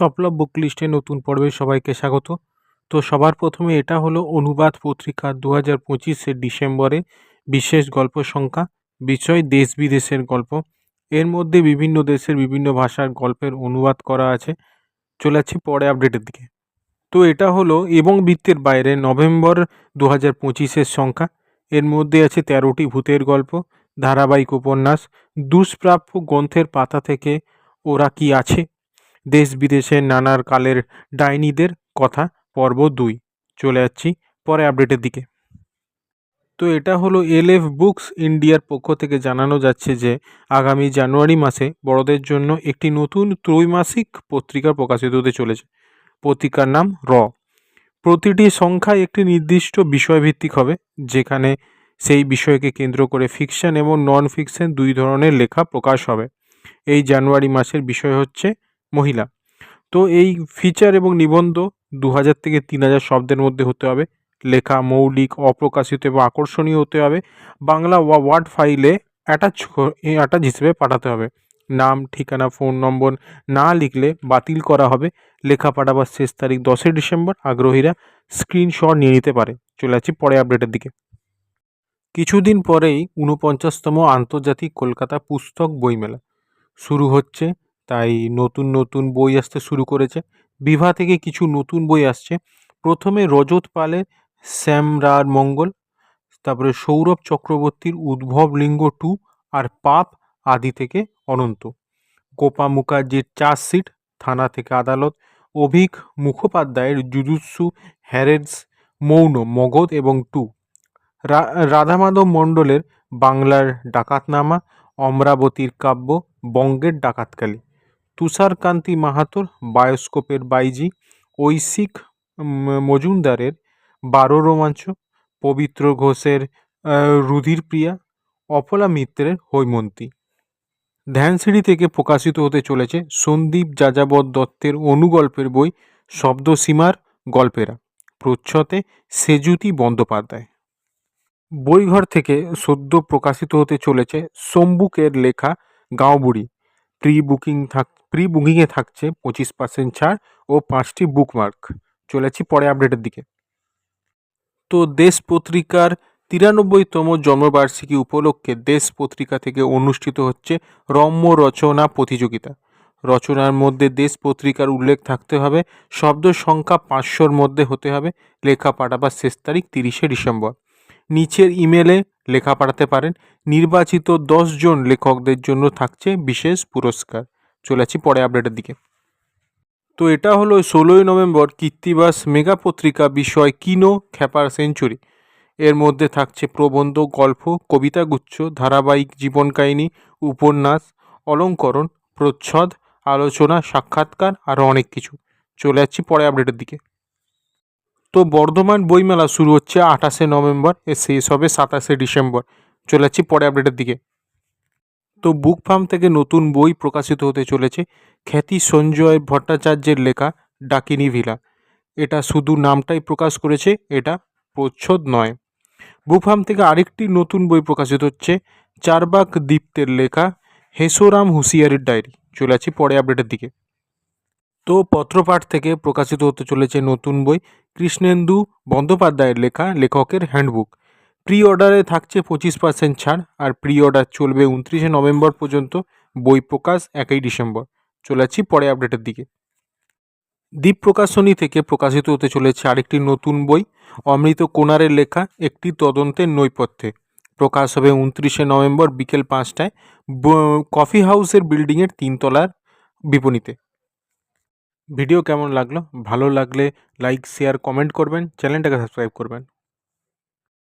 সফলভ বুক লিস্টে নতুন পর্বে সবাইকে স্বাগত। তো সবার প্রথমে এটা হলো অনুবাদ পত্রিকা দু হাজার পঁচিশের ডিসেম্বরে বিশেষ গল্প সংখ্যা বিষয় দেশ বিদেশের গল্প। এর মধ্যে বিভিন্ন দেশের বিভিন্ন ভাষার গল্পের অনুবাদ করা আছে। চলে যাচ্ছি পরে আপডেটের দিকে। তো এটা হলো এবং বৃত্তের বাইরে নভেম্বর দু হাজার পঁচিশের সংখ্যা। এর মধ্যে আছে তেরোটি ভূতের গল্প, ধারাবাহিক উপন্যাস, দুষ্প্রাপ্য গ্রন্থের পাতা থেকে ওরা কি আছে? দেশ বিদেশের নানার কালের ডাইনিদের কথা, পর্ব দুই। চলে যাচ্ছি পরে আপডেটের দিকে। তো এটা হলো এলএফ বুকস ইন্ডিয়ার পক্ষ থেকে জানানো যাচ্ছে যে, আগামী জানুয়ারি মাসে বড়দের জন্য একটি নতুন ত্রৈমাসিক পত্রিকা প্রকাশিত হতে চলেছে। পত্রিকার নাম র। প্রতিটি সংখ্যায় একটি নির্দিষ্ট বিষয়ভিত্তিক হবে, যেখানে সেই বিষয়কে কেন্দ্র করে ফিকশন এবং নন ফিকশন দুই ধরনের লেখা প্রকাশ হবে। এই জানুয়ারি মাসের বিষয় হচ্ছে মহিলা। তো এই ফিচার এবং নিবন্ধ দু হাজার থেকে তিন হাজার শব্দের মধ্যে হতে হবে। লেখা, মৌলিক, অপ্রকাশিত এবং আকর্ষণীয় হতে হবে। বাংলা ওয়া ওয়ার্ড ফাইলে অ্যাটাচ অ্যাটাচ হিসেবে পাঠাতে হবে। নাম, ঠিকানা ফোন নম্বর না লিখলে বাতিল করা হবে। লেখা পাঠাবার শেষ তারিখ দশই ডিসেম্বর, আগ্রহীরা স্ক্রিনশট নিয়ে নিতে পারে। চলে যাচ্ছি পরে আপডেটের দিকে। কিছুদিন পরেই ঊনপঞ্চাশতম আন্তর্জাতিক কলকাতা পুস্তক বইমেলা। শুরু হচ্ছে তাই নতুন নতুন বই আসতে শুরু করেছে। বিভা থেকে কিছু নতুন বই আসছে। প্রথমে রজত পালের শ্যামরার মঙ্গল, তারপরে সৌরভ চক্রবর্তীর উদ্ভব লিঙ্গ টু আর পাপ আদি থেকে অনন্ত। গোপা মুখার্জির চার্জশিট থানা থেকে আদালত, অভিক মুখোপাধ্যায়ের জুজুৎসু, হ্যারেডস, মৌন, মগধ এবং টু। রাধামাধব মণ্ডলের বাংলার ডাকাতনামা, অমরাবতীর কাব্য, বঙ্গের ডাকাতকালী। তুষারকান্তি মাহাতোর বায়োস্কোপের বাইজি ঐশিক মজুমদারের বারো রোমাঞ্চ, পবিত্র ঘোষের রুধির প্রিয়া অফলা মিত্রের হৈমন্তী। ধ্যানসিঁড়ি থেকে প্রকাশিত হতে চলেছে সন্দীপ যাযাবর দত্তের অনুগল্পের বই শব্দসীমার গল্পেরা প্রচ্ছতে সেজুতি বন্দ্যোপাধ্যায়। বইঘর থেকে সদ্য প্রকাশিত হতে চলেছে সম্বুকের লেখা গাঁওবুড়ি, প্রি বুকিং থাক প্রি বুকিংয়ে থাকছে পঁচিশ পার্সেন্ট ছাড় ও পাঁচটি বুকমার্ক। চলেছি পরে আপডেটের দিকে। তো দেশ পত্রিকার তিরানব্বইতম জন্মবার্ষিকী উপলক্ষে দেশ পত্রিকা থেকে অনুষ্ঠিত হচ্ছে রম্য রচনা প্রতিযোগিতা। রচনার মধ্যে দেশ পত্রিকার উল্লেখ থাকতে হবে, শব্দ সংখ্যা পাঁচশোর মধ্যে হতে হবে লেখা পাঠাবার শেষ তারিখ তিরিশে ডিসেম্বর। নিচের ইমেলে লেখা পাঠাতে পারেন, নির্বাচিত জন লেখকদের জন্য থাকছে বিশেষ পুরস্কার। চলে আছি পরে আপডেটের দিকে। তো এটা হলো ষোলোই নভেম্বর কীর্তিবাস মেগা পত্রিকা বিষয় কিনো খ্যাপার সেঞ্চুরি। এর মধ্যে থাকছে প্রবন্ধ, গল্প কবিতাগুচ্ছ ধারাবাহিক জীবন কাহিনী, উপন্যাস, অলঙ্করণ, প্রচ্ছদ, আলোচনা, সাক্ষাৎকার আরও অনেক কিছু। চলে যাচ্ছি পরে আপডেটের দিকে। তো বর্ধমান বইমেলা শুরু হচ্ছে আঠাশে নভেম্বর, এ শেষ হবে সাতাশে ডিসেম্বর। চলে যাচ্ছি পরে আপডেটের দিকে। তো বুক ফার্ম থেকে নতুন বই প্রকাশিত হতে চলেছে খ্যাতি সঞ্জয় ভট্টাচার্যের লেখা ডাকিনী ভিলা। এটা শুধু নামটাই প্রকাশ করেছে, এটা প্রচ্ছদ নয়। বুক ফার্ম থেকে আরেকটি নতুন বই প্রকাশিত হচ্ছে চারবাক দীপ্তের লেখা হেসোরাম হুঁশিয়ারির ডায়েরি। চলে আছি পরে আপডেটের দিকে। তো পত্রপাঠ থেকে প্রকাশিত হতে চলেছে নতুন বই কৃষ্ণেন্দু বন্দ্যোপাধ্যায়ের লেখা লেখকের হ্যান্ডবুক। প্রি অর্ডারে থাকছে পঁচিশ পার্সেন্ট ছাড় আর প্রি অর্ডার চলবে উনত্রিশে নভেম্বর পর্যন্ত, বই প্রকাশ একই ডিসেম্বর। চলে যাচ্ছি পরে আপডেটের দিকে। দ্বীপ প্রকাশনী থেকে প্রকাশিত হতে চলেছে আরেকটি নতুন বই, অমৃত কোনারের লেখা, একটি তদন্তের নৈপথ্যে। প্রকাশ হবে উনত্রিশে নভেম্বর বিকেল পাঁচটায় কফি হাউসের বিল্ডিংয়ের তিনতলার বিপণীতে। ভিডিও কেমন লাগল? ভালো লাগলে লাইক, শেয়ার, কমেন্ট করবেন, চ্যানেলটাকে সাবস্ক্রাইব করবেন।